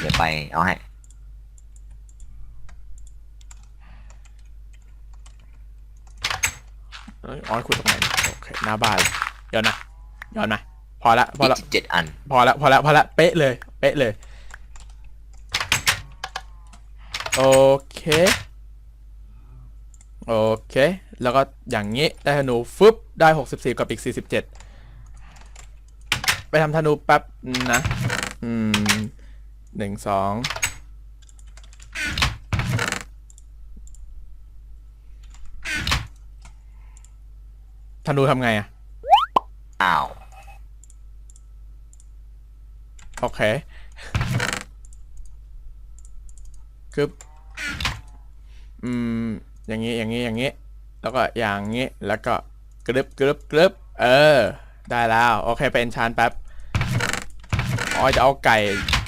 ดี๋ยวไปเอาให้เอ้ยอ๋อขุดตรงไหนโอเคหน้าบ้านย้อนนะย้อนนะพอละพอละยี่สิบเจ็ดอัน พอละพอละพอละเป๊ะเลย เป๊ะเลย โอเค โอเค แล้วก็อย่างนี้ ได้ธนูฟึบได้ 64 กับอีก 47 ไปทำธนูแป๊บนะ อืม หนึ่งสองธนูทำไงอะอ้าว โอเคคืออืม อย่างนี้ อย่างนี้ อย่างนี้ แล้วก็อย่างนี้ แล้วก็กรึบกรึบกรึบเออ ได้แล้ว โอเค เป็นชานแป๊บอ๋อจะเอาไก่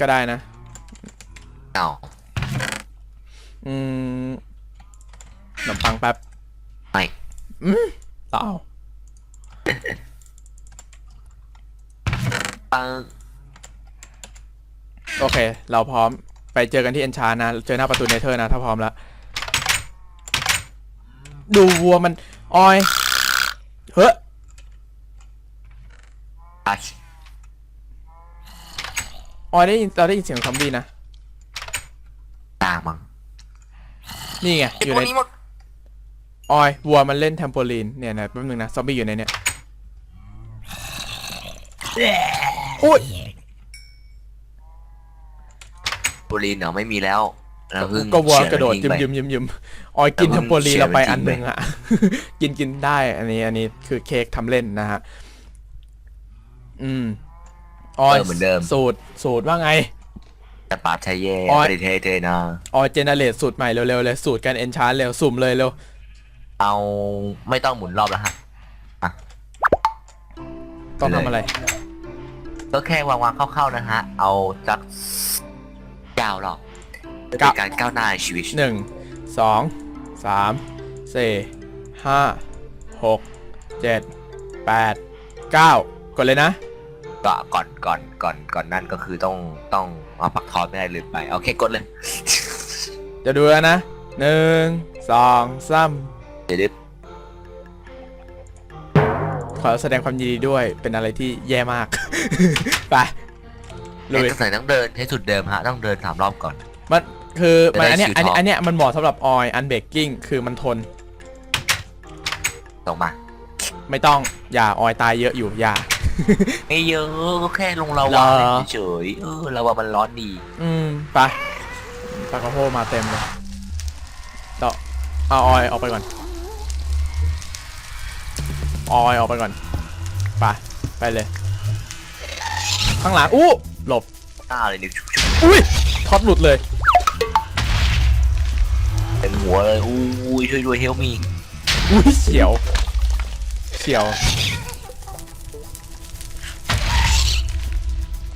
ก็ได้นะ อ้าวอืมขนมปังแป๊บไม่ต่อปังโอเค เราพร้อมไปเจอกันที่เอนชานะ เจอหน้าประตูเนเธอร์นะ ถ้าพร้อมแล้ว ดูวัวมัน ออย เฮ้ยอัชออยได้ยินเราได้ยินเสียงซอมบี้นะ ตามั้ง นี่ไงอยู่ตัวในนี้หมดออยวัวมันเล่นแทมโปลีนเนี่ยนะแป๊บนึงนะซอมบี้อยู่ในเนี่ยอุ้ยโปรลีนเหรอไม่มีแล้วเราเพิ่งก็วัวเฉือนกระโดดทิ้ยิงมไปยิมยิมยิมออยกินแล้วแทมันมโปลีนเฉือนเราไปมันทิ้งอันหนึ่งไปอะกินกินได้อันนี้อันนี้คือเค้กทำเล่นนะฮะอืมออยเออเหมือนเดิม สูตรสูตรว่าไง แต่ปาบชายเย่ออยปริเทเทนะออยเจเนเรตสูตรใหม่เร็วๆเลยสูตรการเอนชานเร็วสุ่มเลยเร็วเอาไม่ต้องหมุนรอบแล้วฮะ ต้องเลยทำอะไร ก็แค่วางวางๆเข้าๆนะฮะ เอาสักยาวหรอกเพื่อเก้าเป็นการก้าวหน้าในชีวิตหนึ่งสองสามสี่ห้าหกเจ็ดแปดเก้ากดเลยนะ ก็ก่อนก่อนก่อนก่อนนั่นก็คือต้องต้องเอาปักทอนไม่ได้ลืมไปโอเคกดเลยจะดูแล้วนะหนึ่งสองสามเดี๋ยวดิขอแสดงความยินดีด้วยเป็นอะไรที่แย่มาก ไปลุยต้องใส่ต้องเดินให้สุดเดิมฮะต้องเดินสามรอบก่อน มันคือมันจะได้อันเนี้ยคิวอันท็อปอันเนี้ยมันเหมาะสำหรับออยอันเบกกิ้งคือมันทนตรงมา ไม่ต้องอย่าออยตายเยอะอยู่อย่า ไม่เยอะก็แค่ลงลาเหรวาอเฉยๆเออลาวามันร้อนดี อืมไปปลากระโพมาเต็มเลยต่อเอาออยออกไปก่อนออยออกไปก่อนไปไปเลยข้างหลังอู้หลบหน้าเลยนิ้วชุบอุ้ยท็อปหลุดเลย ๆเต็มหัวเลยอู้ยช่วยด้วยเฮลมีอุ้ยเฉียวเฉียว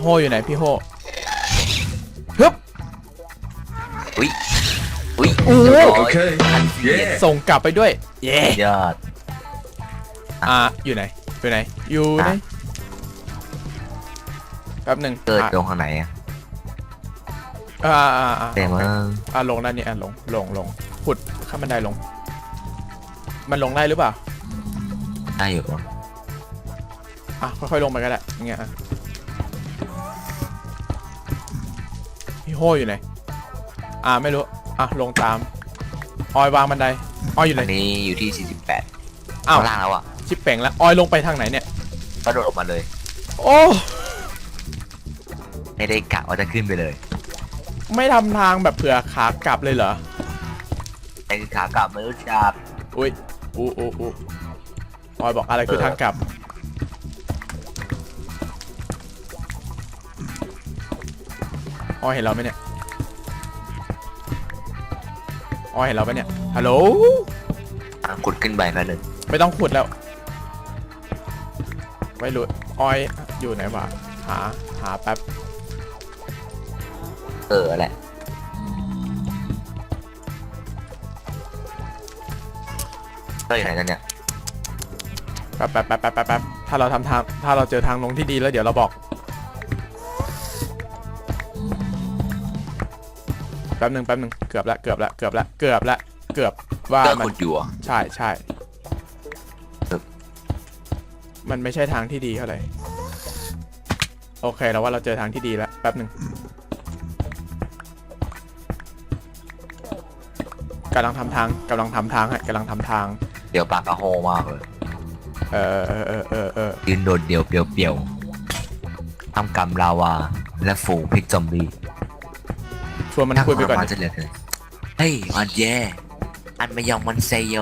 โฮอยู่ไหนพี่โฮฮึบอุ้ยอุ้ยโอ้เรียบร้อย Okay. ทันที Yeah. ส่งกลับไปด้วย เย้ยอดอ่าอยู่ไหนอยู่ไหนอยู่ไหนอะแป๊บหนึ่งเกิดอะลงข้างไหนอะอ่าอ่าอ่าแต่ว่าอะลงด้านนี้อะลงลงลงขุดข้ามบันไดลง มันลงได้หรือเปล่าได้อยู่ปะอะค่อยๆลงไปก็ได้อย่างเงี้ย โฮอยู่ไหน อ่าไม่รู้ อะลงตาม ออยวางบันได ออยอยู่ไหน อันนี้อยู่ที่ 48อ้าวข้างล่างแล้วอะชิปเป่งแล้ว ออยลงไปทางไหนเนี่ย กระโดดออกมาเลย โอ้ ไม่ได้กะว่าจะขึ้นไปเลยไม่ทำทางแบบเผื่อขากลับเลยเหรอไอ้ขากลับไม่รู้จัก อุ้ยอู้อู้อู้ออยบอกอะไรคือเออทางกลับ ออยเห็นเราไหมเนี่ยออยเห็นเราไหมเนี่ยฮัลโหลทางขุดขึ้นไปแป๊บนึงไม่ต้องขุดแล้วไม่รู้ออยอยู่ไหนวะหาหาแป๊บเออแหละก็อยู่ไหนกันเนี่ยแป๊บแป๊บแป๊บแป๊บแป๊บแป๊บถ้าเราทำทางถ้าเราเจอทางลงที่ดีแล้วเดี๋ยวเราบอก แป๊บหนึ่งแป๊บหนึ่งเกือบละเกือบละเกือบละเกือบละเกือบว่าก็มันขุดอยู่อะใช่ใช่ครับมันไม่ใช่ทางที่ดีเท่าไหร่โอเคแล้วว่าเราเจอทางที่ดีแล้วแป๊บหนึ่งกำลังทำทางกำลังทำทางให้กำลังทำทาง เดี๋ยวปากกระโฮมากเลยเออเออเออเออเออยืนโดดเดี่ยวเปรียวๆทำกรรมลาวาและฝูงพริกซอมบี้ ชวนมันคุยไปก่อนมาดิ จะเหลือเกินเฮ้ยมันแย่อันไม่ยองมันเซโย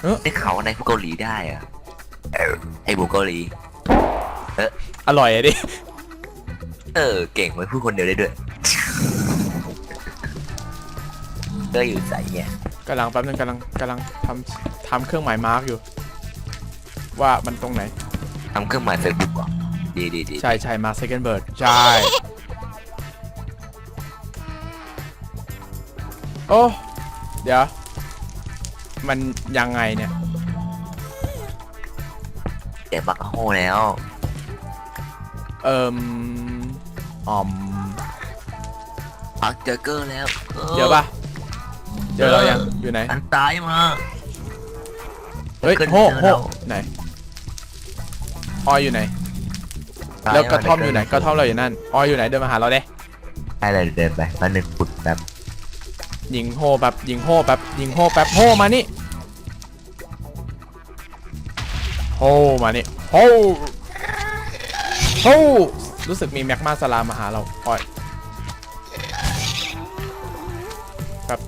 เอ้อ ได้ข่าวว่าในพวกเกาหลีได้อะเออไอ้บุกเกาหลี อร่อยอะดิ เออ เก่งไว้พูดคนเดียวได้ด้วย ก็อยู่ใส่เนี่ยกำลังแป๊บนึงกำลังกำลังทำทำเครื่องหมายมาร์กอยู่ ว่ามันตรงไหน ทำเครื่องหมายเฟซบุ๊กอะดีดีดีใช่ใช่มา second bird ใช่ โอ้ เดี๋ยว มันยังไงเนี่ย เดี๋ยวบักกะโฮแล้ว เอิมอมปักเจอเกอร์แล้วเจอปะเจอเรายัง อยู่ไหน อันตายมาเฮ้ยขึ้นโฮเจอโฮแล้วไหนออยอยู่ไหน แล้วกระท่อมอยู่ไหน กระท่อมเราอยู่นั่นออยอยู่ไหน เดินมาหาเราเด้ ให้เลยเดินไปมาหนึ่งปุดแบบ ยิงโฮแบบยิงโฮแบบยิงโฮแบบโฮมานี่โฮมานี่โฮโฮรู้สึกมีแม็กมาสลามมาหาเราอ้อยแบบ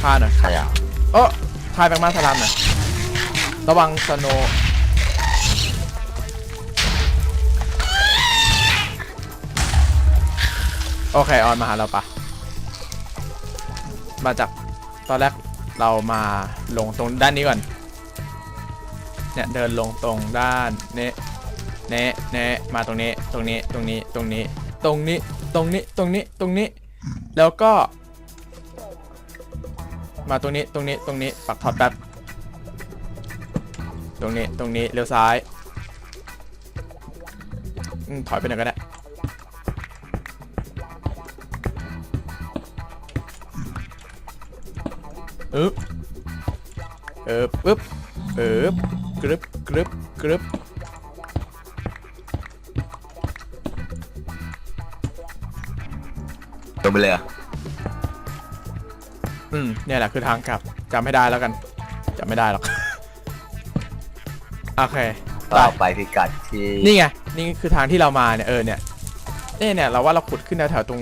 ฆ่าหน่อยใครอะเออฆ่าแม็กมาสลามหน่อยระวังสโนว์โอเค ออนมาหาเราปะ มาจากตอนแรกเรามาลงตรงด้านนี้ก่อน เนี่ยเดินลงตรงด้านเนะเนะเนะมาตรงนี้ตรงนี้ตรงนี้ตรงนี้ ตรงนี้ตรงนี้ตรงนี้ตรงนี้ แล้วก็ มาตรงนี้ตรงนี้ตรงนี้ปักท็อตแป๊บตรงนี้ตรงนี้เลี้ยวซ้ายถอยไปหน่อยก็ได้ อึ๊บเอิบอึ๊บเอิบกรึบกรึบกรึบลงไปเลยอะอืมเนี่ยแหละคือทางกลับจำไม่ได้แล้วกันจำไม่ได้หรอก โอเคไปต่อไปพิกัดที่นี่ไง นี่คือทางที่เรามาเนี่ยเออเนี่ยเนี่ยเนี่ยเราว่าเราขุดขึ้นแถวๆตรง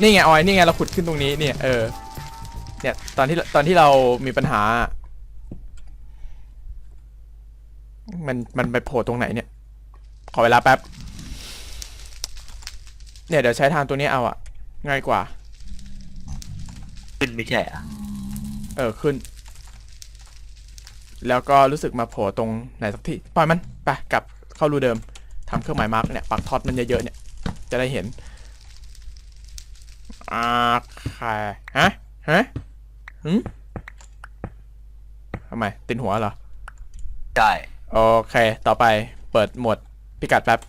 นี่ไงออยนี่ไงเราขุดขึ้นตรงนี้เนี่ยเออ เนี่ยตอนที่ตอนที่เรามีปัญหา มันมันไปโผล่ตรงไหนเนี่ย ขอเวลาแป๊บ เนี่ยเดี๋ยวใช้ทางตัวนี้เอาอะง่ายกว่า ขึ้นไม่ใช่อะเออขึ้น แล้วก็รู้สึกมาโผล่ตรงไหนสักที่ปล่อยมันไปกลับเข้ารูเดิมทำเครื่องหมายมาร์กเนี่ยปักท็อตมันเยอะๆเนี่ย จะได้เห็นอ่าใครฮะฮะ หืมทำไม ตินหัวเหรอ ใช่โอเค ต่อไปเปิดโหมดพิกัดแป๊บ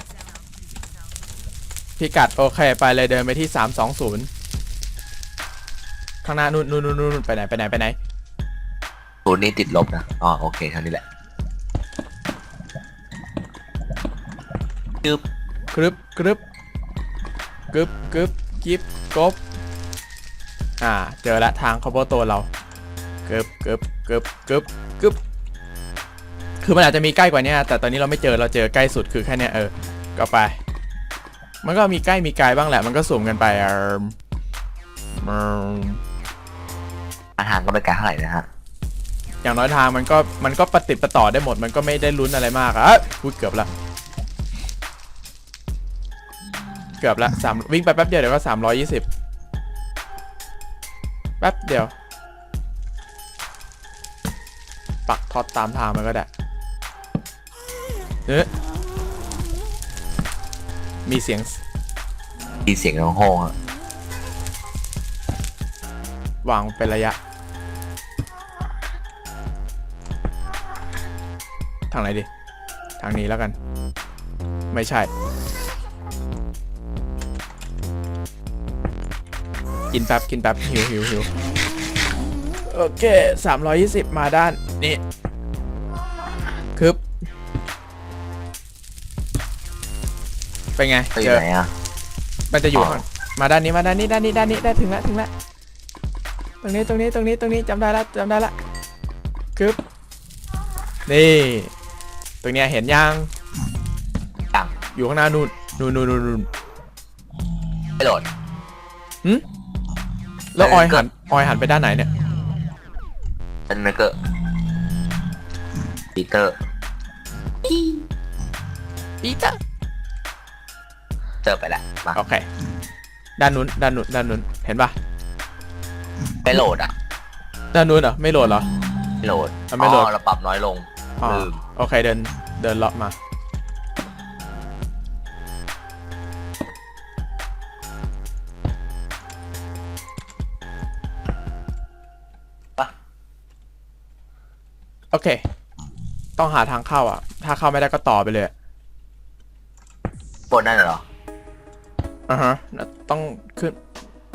พิกัดโอเค ไปเลยเดินไปที่ 320 ข้างหน้านู่นนู่นนู่นนู่นไปไหน ไปไหน ไปไหน ศูนย์นี้ติดลบนะอ๋อโอเคเท่านี้แหละจึ๊บกรึบกรึบกรึบกรึบกิฟกบ อ่า เจอละทางคอโบโตเราเกิบเกิบเกิบเกิบเกิบคือมันอาจจะมีใกล้กว่านี้แต่ตอนนี้เราไม่เจอเราเจอใกล้สุดคือแค่เนี้ยเออ ก็ไป มันก็มีใกล้มีไกลบ้างแหละ มันก็สุ่มกันไปอะอืมทางก็ไม่ไกลเท่าไหร่นะฮะอย่างน้อยทางมันก็มันก็ปฏิดประต่อได้หมดมันก็ไม่ได้ลุ้นอะไรมากอะอะพูดเกือบละเกือบละสามวิ่งไปแป๊บเดียวเดี๋ยวก็สามร้อยยี่สิบแป๊บเดียว ปักท็อตตามทางมันก็ได้เอ๊ะมีเสียงมีเสียงร้องโห้งอะวางเป็นระยะ ทางไหนดี ทางนี้แล้วกัน ไม่ใช่ กินแป๊บกินแป๊บหิวหิวหิวโอเค320มาด้านนี่คึบเป็นไงไปอเจยู่อไหนอะ มันจะอยู่อ๋อข้างมาด้านนี้มาด้านนี้ด้านนี้ด้านนี้ได้ถึงแล้วถึงแล้วตรงนี้ตรงนี้ตรงนี้ตรงนี้จำได้ละจำได้ละกึบนี่ตรงเนี้ยเห็นยังยังอยู่ข้างหน้านู่นนู่นนู่นนู่นนู่นไม่โหลด แล้วออยเออก็หันออยหันไปด้านไหนเนี่ย เป็นเมกเกอร์ปีเตอร์ปีเตอร์เจอไปแล้วมาโอเค ด้านนู้นด้านนู้นด้านนู้นเห็นปะไม่โหลดอะ ด้านนู้นเหรอไม่โหลดเหรอไม่โหลดอะไม่โหลดอ๋อเราปรับน้อยลงอ๋อลืมโอเคเดินเดินเลาะมา โอเค ต้องหาทางเข้าอะ ถ้าเข้าไม่ได้ก็ต่อไปเลยบนนั่นเหรออ่าฮะแล้วต้องขึ้น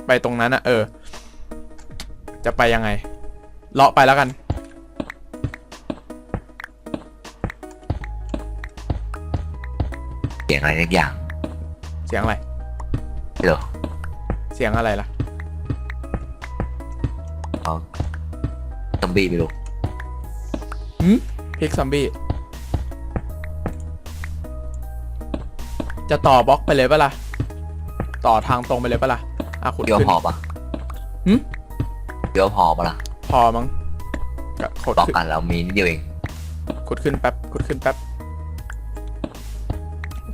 ไปตรงนั้นอะเออ จะไปยังไง เลาะไปแล้วกัน เสียงอะไรสักอย่างเสียงอะไรไม่เหรอเสียงอะไรล่ะอ๋อซอมบี้ไม่รู้ พิกซอมบี้ จะต่อบล็อกไปเลยปะล่ะ ต่อทางตรงไปเลยปะล่ะ อะขุดเดี๋ยวขึ้น พอปะหึ เดี๋ยวพอปะล่ะพอมั้งก็ขุดบอกขึ้นกันเรามีนิดเดียวเอง ขุดขึ้นแป๊บขุดขึ้นแป๊บ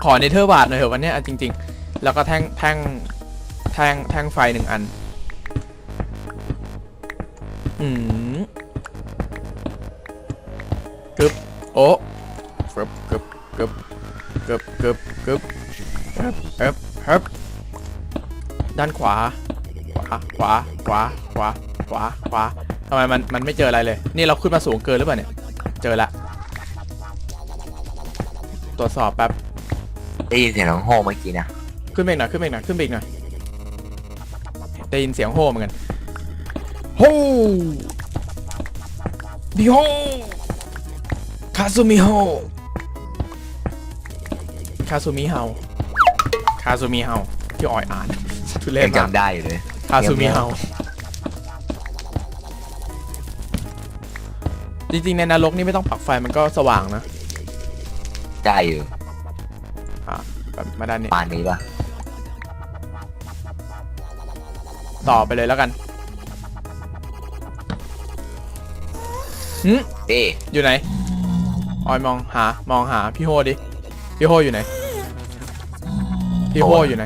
ขอเนเธอร์บาทหน่อยเถอะวันเนี้ยอะจริง ๆ แล้วก็แท่งแท่งแท่งแท่งไฟหนึ่งอัน อืม โอ้กึบกึบกึบกึบกึบกึบเอ๊บเอ๊บเอ๊บด้านขวา ขวา ขวา ขวา ขวา ขวา ขวาทำไมมัน มันไม่เจออะไรเลย นี่เราขึ้นมาสูงเกินหรือเปล่าเนี่ย เจอละ ตรวจสอบแป๊บ ได้ยินเสียงร้องโห้เมื่อกี้นะ ขึ้นไปอีกหน่อยขึ้นไปอีกหน่อยขึ้นไปอีกหน่อยได้ยินเสียงโห่เหมือนกันโห่บิโฮ คาซูมิโฮคาซูมิเฮาคาซูมิเฮาที่ออยอ่านทุเรศยังมากจำได้อยู่เลยคาซูมิเฮาจริงๆ ในนรกนี่ไม่ต้องปักไฟมันก็สว่างนะได้อยู่อะแบบมาด้านนี้ปานนี้ปะต่อไปเลยแล้วกันหืมเอ๊ะอยู่ไหน ออยมองหามองหาพี่โฮดิพี่โฮอยู่ไหนพี่โฮอยู่ไหน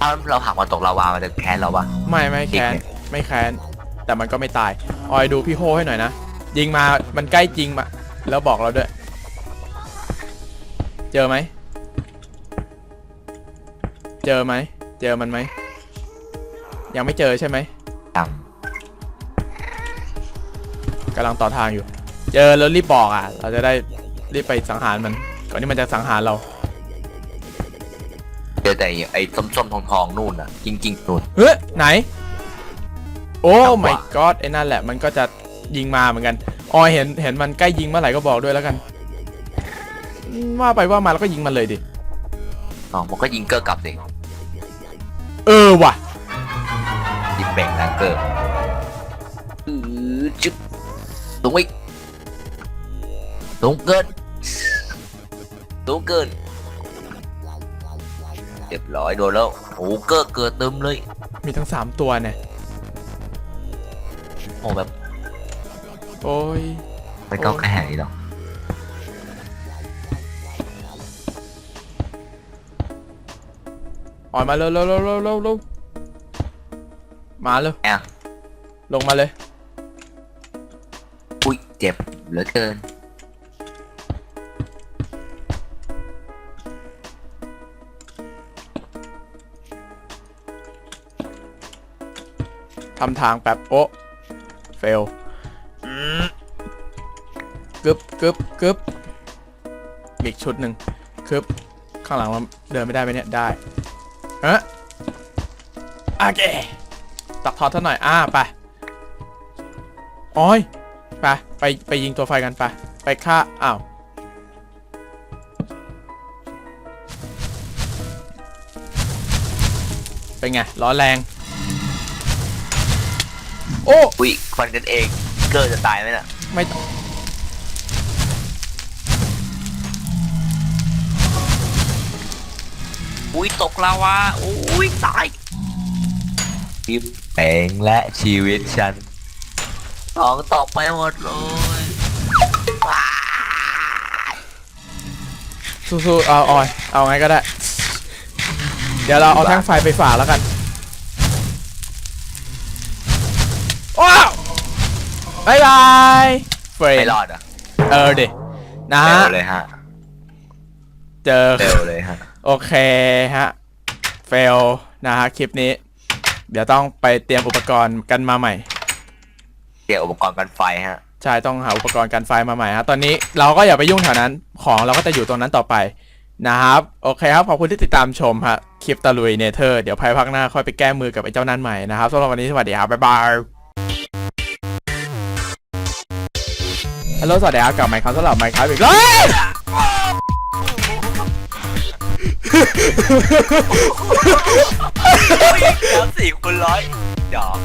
ถ้าเราผลักมาตกลาวามันจะแค้นเราปะไม่ไม่แค้นอีกเนี่ยไม่แค้นแต่มันก็ไม่ตายออยดูพี่โฮให้หน่อยนะยิงมามันใกล้จริงมาแล้วบอกเราด้วย เจอไหมเจอไหมเจอมันไหมยังไม่เจอใช่ไหม กำลังต่อทางอยู่ เจอแล้วรีบบอกอะ เราจะได้รีบไปสังหารมัน ก่อนที่มันจะสังหารเรา เจอแต่ไอ้ส้มๆทองๆนู่นอะ จริงๆนู่น เฮ้ยไหน โอ้ จังหวะ my god ไอ้นั่นแหละ มันก็จะยิงมาเหมือนกันออยเห็นเห็นมันใกล้ยิงเมื่อไหร่ก็บอกด้วยแล้วกันอืมว่าไปว่ามาแล้วก็ยิงมันเลยดิ อ๋อมันก็ยิงเกอร์กลับสิเออว่ะ ยิงแบ่งนะเกอร์ ตรงอีกตรงเกินตรงเกินเรียบร้อยโดนแล้วโอ้เกอร์เกิดเต็มเลย มีทั้งสามตัวเนี่ยโอ้แบบโอ้ยไม่ก้าวใกล้ขนาดนี้หรอกออกมาเร็วเร็วเร็วเร็วเร็วเร็วมาเร็วแอะลงมาเลยอุ้ยเจ็บ เหลือเกิน ทำทางแป๊บโอะเฟลกึบกึบกึบอีกชุดหนึ่งกึบข้างหลังมันเดินไม่ได้ไหมเนี่ย ได้ฮะโอเคตักทอดเท่าหน่อย อ่า ไป โอ้ย ไปไปไปยิงตัวไฟกันไป ไปฆ่าอ้าวเป็นไงร้อนแรง โอ้อุ้ยฟันกันเองเกอร์จะตายไหมน่ะไม่ต้องอุ้ยตกลาวาอุ้ยตายทิมแปลงและชีวิตฉัน ของตกไปหมดเลยว้ายสู้ๆเอาออยเอาไงก็ได้ เดี๋ยวเราเอาแท่งไฟไปฝากแล้วกันว้าวบายบายเฟรไม่นรอดอะเออดินะเร็ฮะวเลยฮะเจอเร็วเลยฮะโอเคฮะเฟลนะฮะคลิปนี้ เดี๋ยวต้องไปเตรียมอุปกรณ์กันมาใหม่ เกี่ยวอุปกรณ์กันไฟฮะ ใช่ต้องหาอุปกรณ์กันไฟมาใหม่ฮะตอนนี้เราก็อย่าไปยุ่งแถวนั้นของเราก็จะอยู่ตรงนั้นต่อไปนะครับ โอเคครับ ขอบคุณที่ติดตามชมฮะคลิปตะลุยเนเธอร์เดี๋ยวภายภาคหน้าค่อยไปแก้มือกับไอ้เจ้านั้นใหม่นะครับสำหรับวันนี้สวัสดีครับ บ๊ายบายฮัลโหลสวัสดีครับกลับไมค์ครับสำหรับไมค์ครับอีกแล้วแล้วสี่คูณร้อยดอก